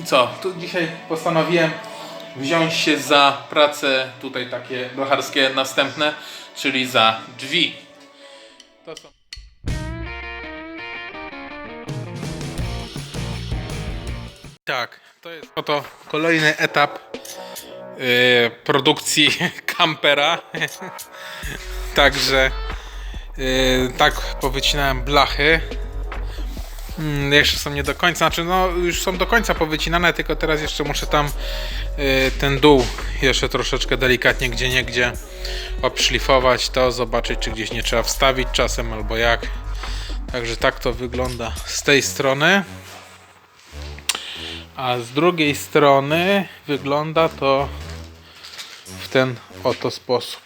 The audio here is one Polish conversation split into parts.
I co? Tu dzisiaj postanowiłem wziąć się za pracę tutaj takie blacharskie następne, czyli za drzwi. To są. Tak, to jest oto kolejny etap yy, produkcji kampera. Także yy, tak powycinałem blachy. Mm, jeszcze są nie do końca, znaczy no już są do końca powycinane, tylko teraz jeszcze muszę tam y, ten dół jeszcze troszeczkę delikatnie gdzie nie gdzie obszlifować to, zobaczyć czy gdzieś nie trzeba wstawić czasem albo jak. Także tak to wygląda z tej strony. A z drugiej strony wygląda to w ten oto sposób.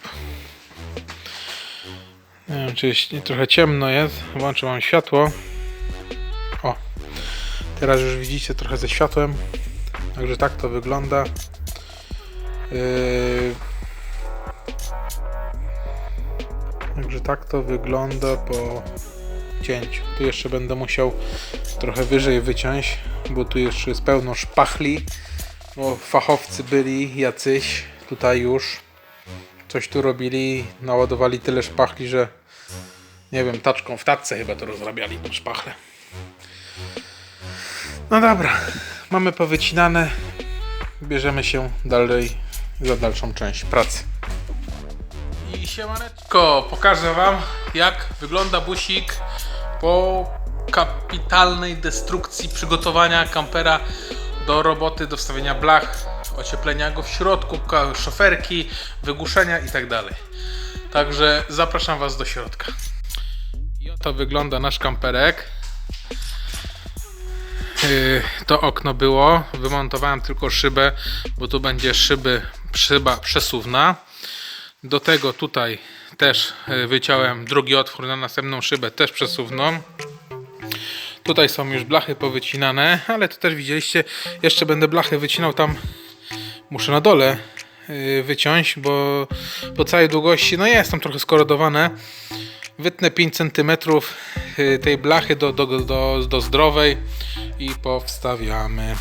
Nie wiem, czy jest- trochę ciemno jest. Włączę mam światło. Teraz już widzicie trochę ze światłem. Także tak to wygląda. Yy... Także tak to wygląda po cięciu. Tu jeszcze będę musiał trochę wyżej wyciąć, bo tu jeszcze jest pełno szpachli. Bo fachowcy byli jacyś tutaj już. Coś tu robili, naładowali tyle szpachli, że nie wiem, taczką w tacce chyba to rozrabiali tą szpachlę. No dobra, mamy powycinane. Bierzemy się dalej za dalszą część pracy. I siemaneczko, pokażę wam jak wygląda busik po kapitalnej destrukcji przygotowania kampera do roboty, do wstawienia blach, ocieplenia go w środku, szoferki, wygłuszenia i tak. Także zapraszam was do środka. I oto wygląda nasz kamperek. Yy, to okno było. Wymontowałem tylko szybę, bo tu będzie szyby, szyba przesuwna. Do tego tutaj też yy, wyciąłem drugi otwór na następną szybę, też przesuwną. Tutaj są już blachy powycinane, ale to też widzieliście. Jeszcze będę blachy wycinał tam. Muszę na dole yy, wyciąć, bo po całej długości, no jest tam trochę skorodowane. Wytnę 5 cm y, tej blachy do, do, do, do zdrowej i powstawiamy.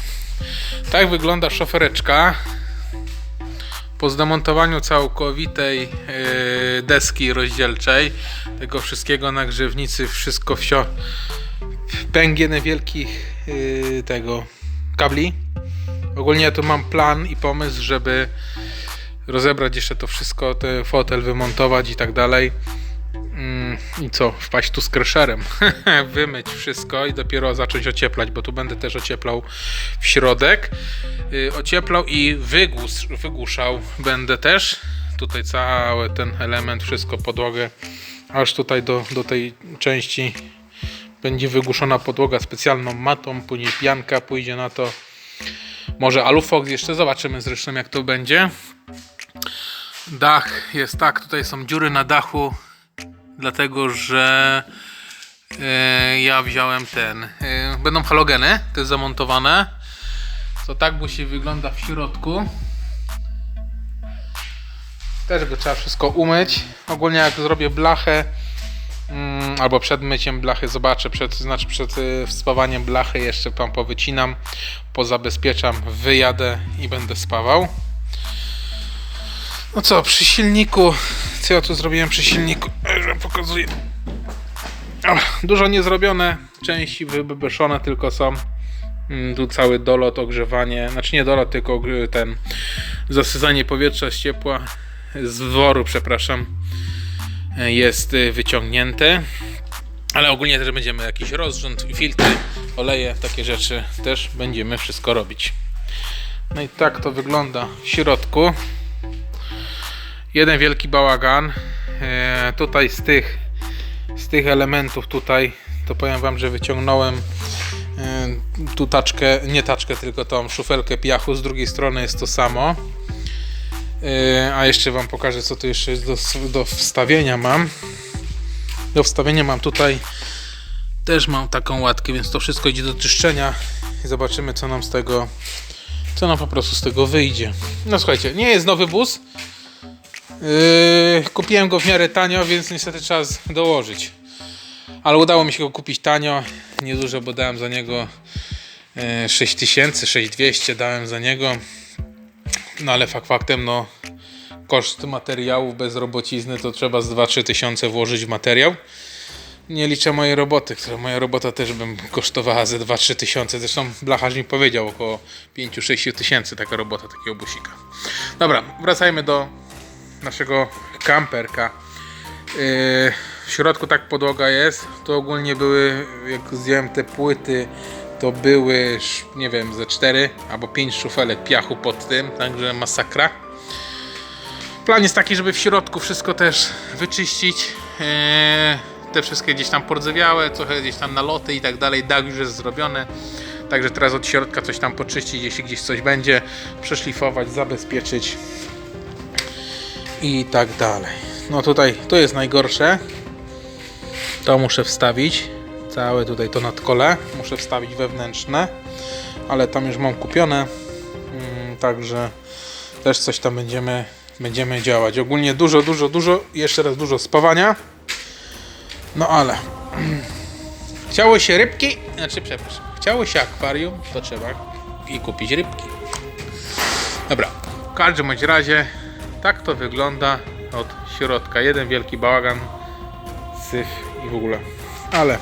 Tak wygląda szofereczka. Po zdemontowaniu całkowitej y, deski rozdzielczej, tego wszystkiego na grzewnicy, wszystko wsio pęgień wielkich y, tego kabli. Ogólnie tu mam plan i pomysł, żeby rozebrać jeszcze to wszystko, ten fotel wymontować i tak dalej. Mm, I co? Wpaść tu z kresherem, wymyć wszystko i dopiero zacząć ocieplać, bo tu będę też ocieplał w środek. Yy, ocieplał i wygłus, wygłuszał będę też. Tutaj cały ten element, wszystko, podłogę, aż tutaj do, do tej części będzie wygłuszona podłoga specjalną matą, później pianka pójdzie na to. Może alufox jeszcze zobaczymy zresztą jak to będzie. Dach jest tak, tutaj są dziury na dachu, dlatego że e, ja wziąłem ten. e, będą halogeny, jest zamontowane. To tak musi wygląda w środku. Też go trzeba wszystko umyć. Ogólnie jak zrobię blachę, mm, albo przed myciem blachy zobaczę, przed, znaczy przed y, spawaniem blachy jeszcze tam powycinam, pozabezpieczam, wyjadę i będę spawał. No co, przy silniku, co ja tu zrobiłem przy silniku? Już wam pokazuję. Dużo nie zrobione, części wybeszone tylko są. Mm, Tu cały dolot, ogrzewanie, znaczy nie dolot, tylko ten zasysanie powietrza z ciepła, z woru, przepraszam, jest y, wyciągnięte. Ale ogólnie też będziemy jakiś rozrząd, filtry, oleje, takie rzeczy też będziemy wszystko robić. No i tak to wygląda w środku jeden wielki bałagan. Tutaj z tych, z tych elementów tutaj, to powiem wam, że wyciągnąłem e, tu taczkę, nie taczkę, tylko tą szufelkę piachu, z drugiej strony jest to samo. E, a jeszcze wam pokażę, co tu jeszcze do, do wstawienia mam. Do wstawienia mam tutaj też mam taką łatkę, więc to wszystko idzie do czyszczenia i zobaczymy, co nam z tego, co nam po prostu z tego wyjdzie. No słuchajcie, nie jest nowy bus, Yy, kupiłem go w miarę tanio, więc niestety trzeba dołożyć. Ale udało mi się go kupić tanio, niedużo, bo dałem za niego e, 6000, 6200 dałem za niego. No ale fakt faktem, no koszt materiałów bez robocizny to trzeba z 2-3 tysiące włożyć w materiał. Nie liczę mojej roboty, która moja robota też bym kosztowała ze 2-3 tysiące. Zresztą blacharz mi powiedział około 5-6 tysięcy taka robota takiego busika. Dobra, wracajmy do naszego kamperka. Yy, w środku tak podłoga jest. To ogólnie były, jak zdjąłem te płyty, to były, nie wiem, ze 4 albo 5 szufelek piachu pod tym, także masakra. Plan jest taki, żeby w środku wszystko też wyczyścić. Eee, te wszystkie gdzieś tam pordzewiałe, trochę gdzieś tam naloty i tak dalej. Dach już jest zrobiony. Także teraz od środka coś tam poczyścić, jeśli gdzieś coś będzie, przeszlifować, zabezpieczyć i tak dalej. No tutaj to jest najgorsze. To muszę wstawić. Całe tutaj to nadkole. Muszę wstawić wewnętrzne, ale tam już mam kupione. Mm, Także też coś tam będziemy, będziemy działać. Ogólnie dużo, dużo, dużo, jeszcze raz dużo spawania. No ale chciało się rybki, znaczy przepraszam, chciało się akwarium, to trzeba i kupić rybki. Dobra, w każdym razie tak to wygląda od środka. Jeden wielki bałagan, syf i w ogóle. Ale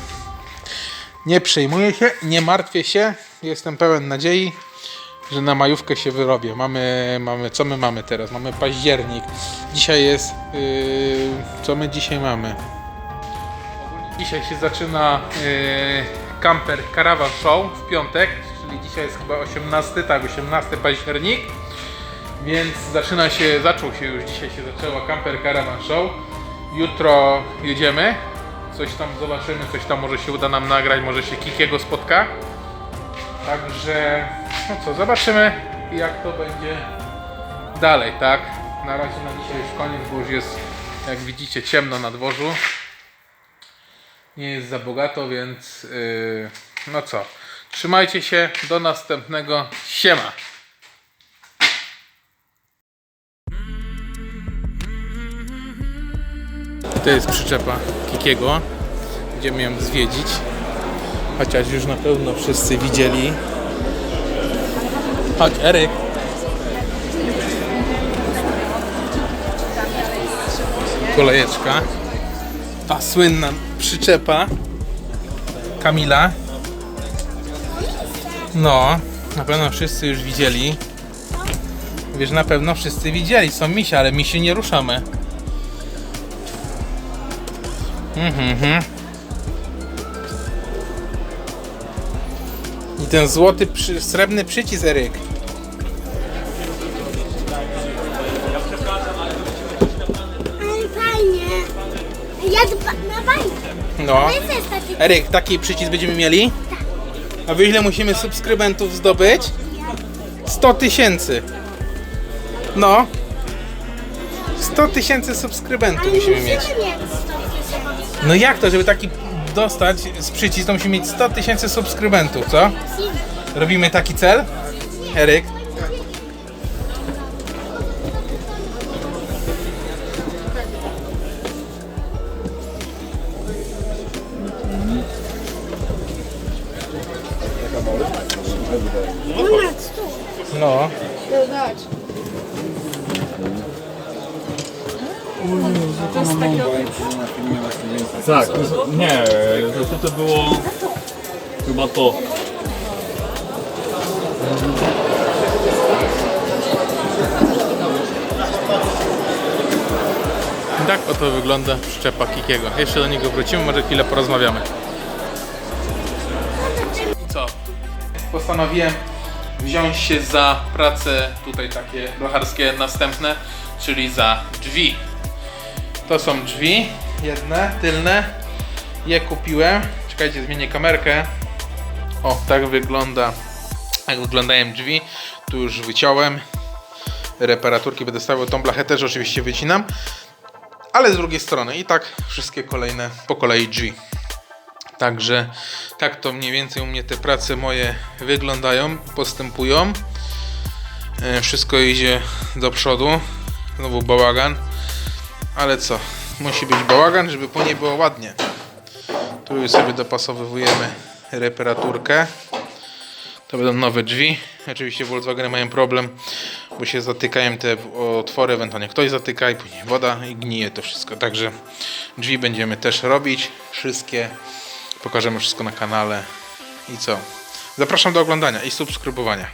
nie przejmuję się, nie martwię się. Jestem pełen nadziei, że na majówkę się wyrobię. Mamy, mamy, co my mamy teraz? Mamy październik. Dzisiaj jest, yy, co my dzisiaj mamy? Dzisiaj się zaczyna yy, Camper Caravan Show w piątek, czyli dzisiaj jest chyba 18, tak, 18 październik. Więc zaczyna się, zaczął się już dzisiaj się zaczęła Camper Caravan Show. Jutro jedziemy. Coś tam zobaczymy, coś tam może się uda nam nagrać, może się Kikiego spotka. Także no co, zobaczymy jak to będzie dalej, tak? Na razie na dzisiaj już koniec, bo już jest jak widzicie ciemno na dworzu. Nie jest za bogato, więc yy, no co. Trzymajcie się, do następnego. Siema! To jest przyczepa Kikiego. Będziemy ją zwiedzić. Chociaż już na pewno wszyscy widzieli. Chodź, Eryk. Kolejeczka. Ta słynna przyczepa Kamila. No, na pewno wszyscy już widzieli. Wiesz, na pewno wszyscy widzieli. Są misi, ale misi nie ruszamy. Mhm, mhm. I ten złoty, przy, srebrny przycisk, Eryk. Ale fajnie. Ja dba, na bajkę. No. To jest też taki Eryk, taki przycisk będziemy mieli? A wy ile musimy subskrybentów zdobyć? 100 tysięcy. No. 100 tysięcy subskrybentów musimy mieć. mieć. No jak to, żeby taki dostać z przycisk, to musimy mieć 100 tysięcy subskrybentów, co? Robimy taki cel? Eryk? Ponad 100. Tak, nie, to, to było chyba to. Tak oto wygląda przyczepa Kikiego. Jeszcze do niego wrócimy, może chwilę porozmawiamy. I co? Postanowiłem wziąć się za prace tutaj takie blacharskie następne, czyli za drzwi. To są drzwi, jedne, tylne. Je kupiłem. Czekajcie, zmienię kamerkę. O, tak wygląda, jak wyglądają drzwi. Tu już wyciąłem. Reparaturki będę stawiał, tą blachę też oczywiście wycinam ale z drugiej strony i tak wszystkie kolejne po kolei drzwi. Także tak to mniej więcej u mnie te prace moje wyglądają, postępują. E, Wszystko idzie do przodu. Znowu bałagan. Ale co? Musi być bałagan, żeby po niej było ładnie. Tu sobie dopasowujemy reparaturkę. To będą nowe drzwi. Oczywiście Volkswageny mają problem, bo się zatykają te otwory, ewentualnie ktoś zatyka i później woda i gnije to wszystko. Także drzwi będziemy też robić. Wszystkie. Pokażemy wszystko na kanale. I co? Zapraszam do oglądania i subskrybowania.